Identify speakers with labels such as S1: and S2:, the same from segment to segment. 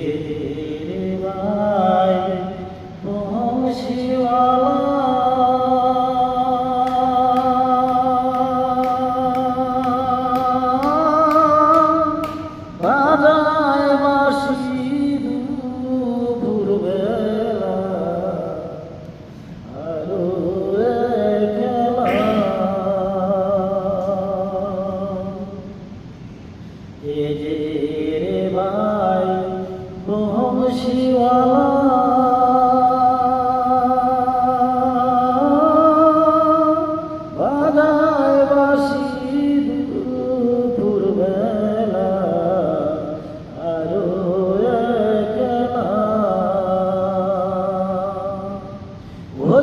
S1: রে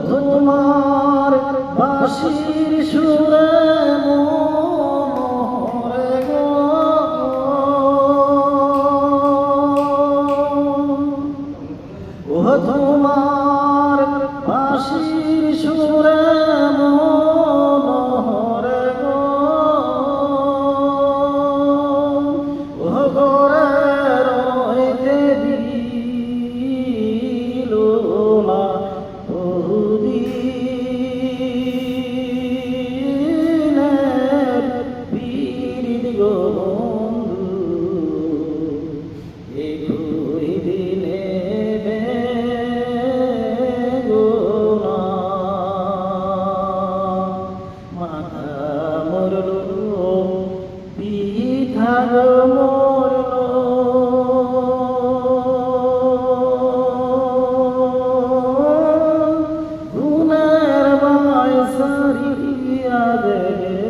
S1: ও তোমার বাঁশির সুরে সারিয়া গেল